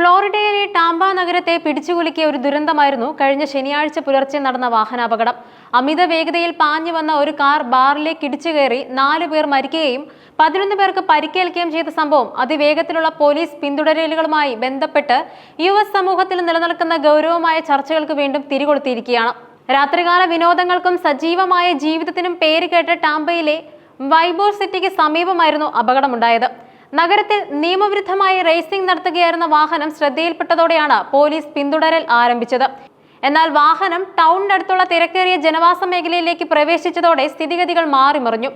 ഫ്ലോറിഡയിലെ Tampa നഗരത്തെ പിടിച്ചുകുലുക്കിയ ഒരു ദുരന്തമായിരുന്നു കഴിഞ്ഞ ശനിയാഴ്ച പുലർച്ചെ നടന്ന വാഹനാപകടം. അമിത വേഗതയിൽ പാഞ്ഞു വന്ന ഒരു കാർ ബാറിലേക്ക് ഇടിച്ചു കയറി നാലു പേർ മരിക്കുകയും പതിനൊന്ന് പേർക്ക് പരിക്കേൽക്കുകയും ചെയ്ത സംഭവം അതിവേഗത്തിലുള്ള പോലീസ് പിന്തുടരലുകളുമായി ബന്ധപ്പെട്ട് യു എസ് സമൂഹത്തിൽ നിലനിൽക്കുന്ന ഗൗരവമായ ചർച്ചകൾക്ക് വീണ്ടും തിരികൊളുത്തിയിരിക്കുകയാണ്. രാത്രികാല വിനോദങ്ങൾക്കും സജീവമായ ജീവിതത്തിനും പേര് കേട്ട ടാമ്പയിലെ വൈബോർ സിറ്റിക്ക് സമീപമായിരുന്നു അപകടമുണ്ടായത്. നഗരത്തിൽ നിയമവിരുദ്ധമായി റേസിംഗ് നടത്തുകയായിരുന്ന വാഹനം ശ്രദ്ധയിൽപ്പെട്ടതോടെയാണ് പോലീസ് പിന്തുടരൽ ആരംഭിച്ചത്. എന്നാൽ വാഹനം ടൗണിനടുത്തുള്ള തിരക്കേറിയ ജനവാസ മേഖലയിലേക്ക് പ്രവേശിച്ചതോടെ സ്ഥിതിഗതികൾ മാറിമറിഞ്ഞു.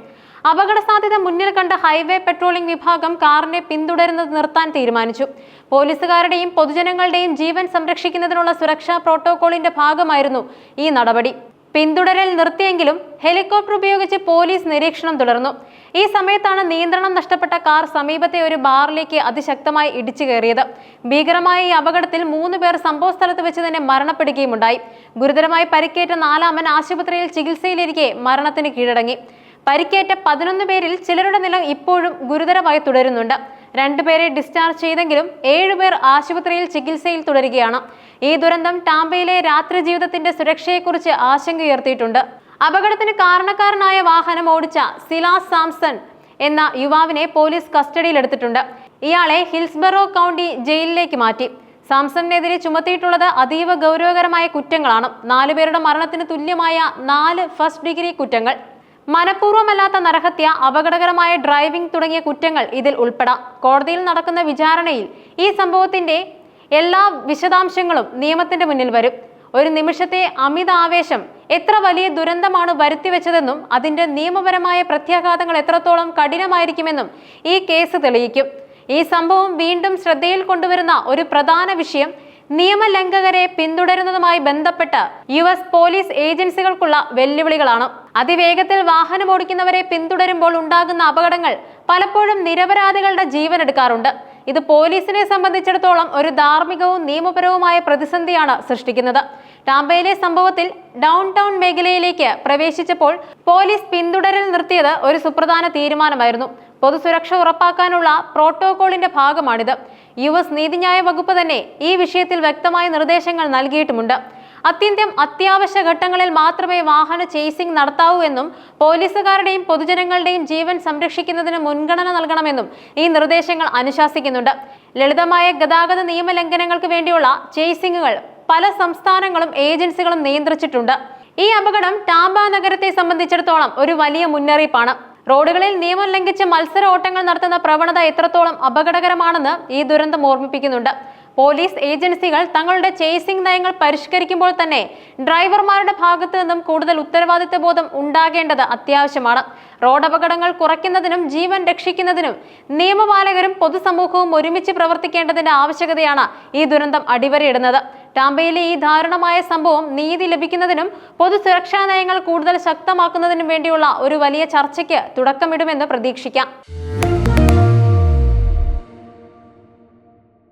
അപകട സാധ്യത മുന്നിൽ കണ്ട ഹൈവേ പെട്രോളിംഗ് വിഭാഗം കാറിനെ പിന്തുടരുന്നത് നിർത്താൻ തീരുമാനിച്ചു. പോലീസുകാരുടെയും പൊതുജനങ്ങളുടെയും ജീവൻ സംരക്ഷിക്കുന്നതിനുള്ള സുരക്ഷാ പ്രോട്ടോകോളിന്റെ ഭാഗമായിരുന്നു ഈ നടപടി. പിന്തുടരൽ നിർത്തിയെങ്കിലും ഹെലികോപ്റ്റർ ഉപയോഗിച്ച് പോലീസ് നിരീക്ഷണം തുടർന്നു. ഈ സമയത്താണ് നിയന്ത്രണം നഷ്ടപ്പെട്ട കാർ സമീപത്തെ ഒരു ബാറിലേക്ക് അതിശക്തമായി ഇടിച്ചു കയറിയത്. ഭീകരമായ ഈ അപകടത്തിൽ മൂന്ന് പേർ സംഭവസ്ഥലത്ത് വെച്ച് തന്നെ മരണപ്പെടുകയുമുണ്ടായി. ഗുരുതരമായി പരിക്കേറ്റ നാലാമൻ ആശുപത്രിയിൽ ചികിത്സയിലിരിക്കെ മരണത്തിന് കീഴടങ്ങി. പരിക്കേറ്റ പതിനൊന്ന് പേരിൽ ചിലരുടെ നില ഇപ്പോഴും ഗുരുതരമായി തുടരുന്നുണ്ട്. രണ്ടുപേരെ ഡിസ്ചാർജ് ചെയ്തെങ്കിലും ഏഴുപേർ ആശുപത്രിയിൽ ചികിത്സയിൽ തുടരുകയാണ്. ഈ ദുരന്തം ടാമ്പയിലെ രാത്രി ജീവിതത്തിന്റെ സുരക്ഷയെക്കുറിച്ച് ആശങ്കയുയർത്തിയിട്ടുണ്ട്. അപകടത്തിന് കാരണക്കാരനായ വാഹനം ഓടിച്ച സിലാ സാംസൺ എന്ന യുവാവിനെ പോലീസ് കസ്റ്റഡിയിലെടുത്തിട്ടുണ്ട് ഇയാളെ ഹിൽസ്ബറോ കൗണ്ടി ജയിലിലേക്ക് മാറ്റി. സാംസണിനെതിരെ ചുമത്തിയിട്ടുള്ളത് അതീവ ഗൗരവകരമായ കുറ്റങ്ങളാണ്. നാലുപേരുടെ മരണത്തിന് തുല്യമായ നാല് ഫസ്റ്റ് ഡിഗ്രി കുറ്റങ്ങൾ. മനഃപൂർവമല്ലാത്ത നരഹത്യ അപകടകരമായ ഡ്രൈവിംഗ് തുടങ്ങിയ കുറ്റങ്ങൾ ഇതിൽ ഉൾപ്പെടാം. കോടതിയിൽ നടക്കുന്ന വിചാരണയിൽ ഈ സംഭവത്തിന്റെ എല്ലാ വിശദാംശങ്ങളും നിയമത്തിന്റെ മുന്നിൽ വരും. ഒരു നിമിഷത്തെ അമിത ആവേശം എത്ര വലിയ ദുരന്തമാണ് വരുത്തിവെച്ചതെന്നും അതിന്റെ നിയമപരമായ പ്രത്യാഘാതങ്ങൾ എത്രത്തോളം കഠിനമായിരിക്കുമെന്നും ഈ കേസ് തെളിയിക്കും. ഈ സംഭവം വീണ്ടും ശ്രദ്ധയിൽ കൊണ്ടുവരുന്ന ഒരു പ്രധാന വിഷയം നിയമലംഘകരെ പിന്തുടരുന്നതുമായി ബന്ധപ്പെട്ട് യു എസ് പോലീസ് ഏജൻസികൾക്കുള്ള വെല്ലുവിളികളാണ്. അതിവേഗത്തിൽ വാഹനം ഓടിക്കുന്നവരെ പിന്തുടരുമ്പോൾ ഉണ്ടാകുന്ന അപകടങ്ങൾ പലപ്പോഴും നിരപരാധികളുടെ ജീവൻ എടുക്കാറുണ്ട്. ഇത് പോലീസിനെ സംബന്ധിച്ചിടത്തോളം ഒരു ധാർമ്മികവും നിയമപരവുമായ പ്രതിസന്ധിയാണ് സൃഷ്ടിക്കുന്നത്. ടാമ്പയിലെ സംഭവത്തിൽ ഡൗൺ ടൗൺ മേഖലയിലേക്ക് പ്രവേശിച്ചപ്പോൾ പോലീസ് പിന്തുടരൽ നിർത്തിയത് ഒരു സുപ്രധാന തീരുമാനമായിരുന്നു. പൊതുസുരക്ഷ ഉറപ്പാക്കാനുള്ള പ്രോട്ടോകോളിന്റെ ഭാഗമാണിത്. യു എസ് നീതിന്യായ വകുപ്പ് തന്നെ ഈ വിഷയത്തിൽ വ്യക്തമായ നിർദ്ദേശങ്ങൾ നൽകിയിട്ടുമുണ്ട്. അത്യന്തം അത്യാവശ്യ ഘട്ടങ്ങളിൽ മാത്രമേ വാഹന ചേസിംഗ് നടത്താവൂ എന്നും പോലീസുകാരുടെയും പൊതുജനങ്ങളുടെയും ജീവൻ സംരക്ഷിക്കുന്നതിന് മുൻഗണന നൽകണമെന്നും ഈ നിർദ്ദേശങ്ങൾ അനുശാസിക്കുന്നുണ്ട്. ലളിതമായ ഗതാഗത നിയമലംഘനങ്ങൾക്ക് വേണ്ടിയുള്ള ചേസിംഗുകൾ പല സംസ്ഥാനങ്ങളും ഏജൻസികളും നിയന്ത്രിച്ചിട്ടുണ്ട്. ഈ അപകടം ടാമ്പ നഗരത്തെ സംബന്ധിച്ചിടത്തോളം ഒരു വലിയ മുന്നറിയിപ്പാണ്. റോഡുകളിൽ നിയമം ലംഘിച്ച് മത്സര ഓട്ടങ്ങൾ നടത്തുന്ന പ്രവണത എത്രത്തോളം അപകടകരമാണെന്ന് ഈ ദുരന്തം ഓർമ്മിപ്പിക്കുന്നുണ്ട്. പോലീസ് ഏജൻസികൾ തങ്ങളുടെ ചേസിംഗ് നയങ്ങൾ പരിഷ്കരിക്കുമ്പോൾ തന്നെ ഡ്രൈവർമാരുടെ ഭാഗത്തു നിന്നും കൂടുതൽ ഉത്തരവാദിത്വ ബോധം ഉണ്ടാകേണ്ടത് അത്യാവശ്യമാണ്. റോഡ് അപകടങ്ങൾ കുറയ്ക്കുന്നതിനും ജീവൻ രക്ഷിക്കുന്നതിനും നിയമപാലകരും പൊതുസമൂഹവും ഒരുമിച്ച് പ്രവർത്തിക്കേണ്ടതിന്റെ ആവശ്യകതയാണ് ഈ ദുരന്തം അടിവരയിടുന്നത്. ടാമ്പയിലെ ഈ ദാരുണമായ സംഭവം നീതി ലഭിക്കുന്നതിനും പൊതുസുരക്ഷാ നയങ്ങൾ കൂടുതൽ ശക്തമാക്കുന്നതിനും വേണ്ടിയുള്ള ഒരു വലിയ ചർച്ചയ്ക്ക് തുടക്കമിടുമെന്ന് പ്രതീക്ഷിക്കാം.